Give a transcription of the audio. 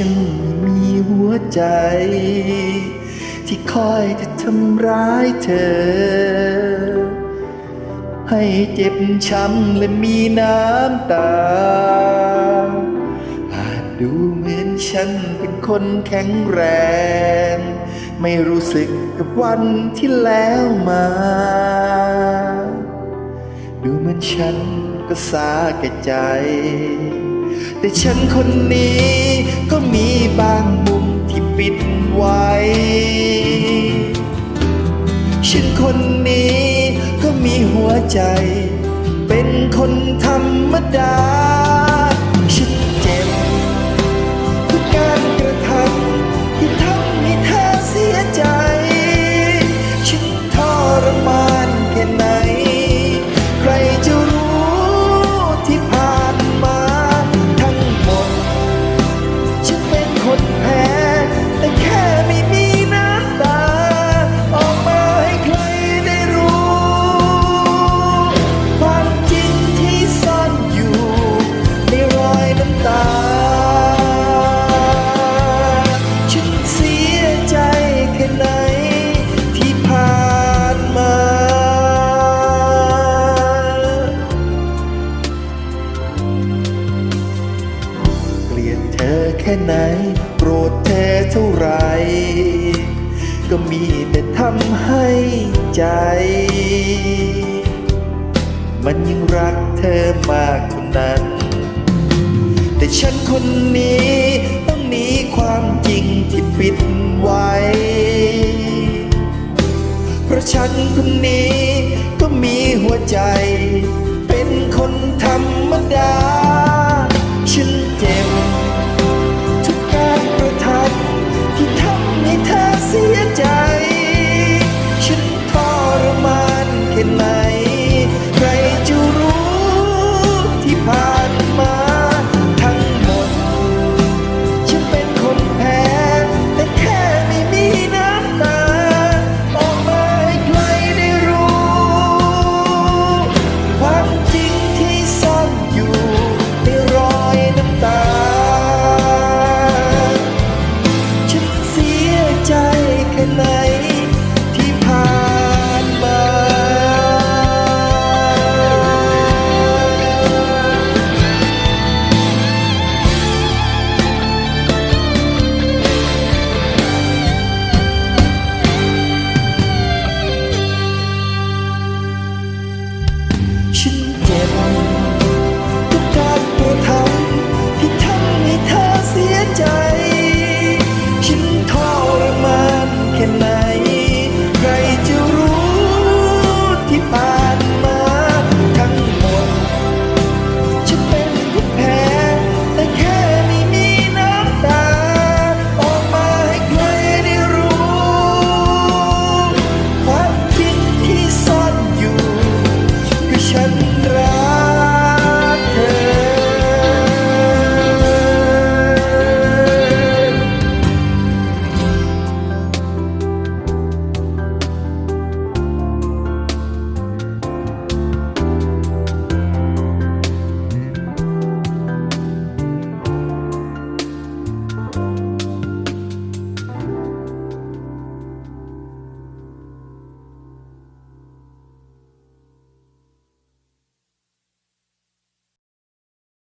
ฉันมีหัวใจ ที่คอยจะทำร้ายเธอ ให้เจ็บช้ำและมีน้ำตา อาจดูเหมือนฉันเป็นคนแข็งแรง ไม่รู้สึกกับวันที่แล้วมา ดูเหมือนฉันก็สาแก่ใจ แต่ฉันคนนี้ ก็มีบางมุมที่ปิดไว้ ฉันคนนี้ก็มีหัวใจ เป็นคนธรรมดา ฉันเจ็บทุกการกระทำที่ทำให้เธอเสียใจ ฉันทรมานแค่ไหน ค่ไหน โกรธเธอเท่าไร ก็มีแต่ทำให้ใจ มันยังรักเธอมากเท่านั้น แต่ฉันคนนี้ต้องหนีความจริงที่ปิดไว้ เพราะฉันคนนี้ก็มีหัวใจ เป็นคนธร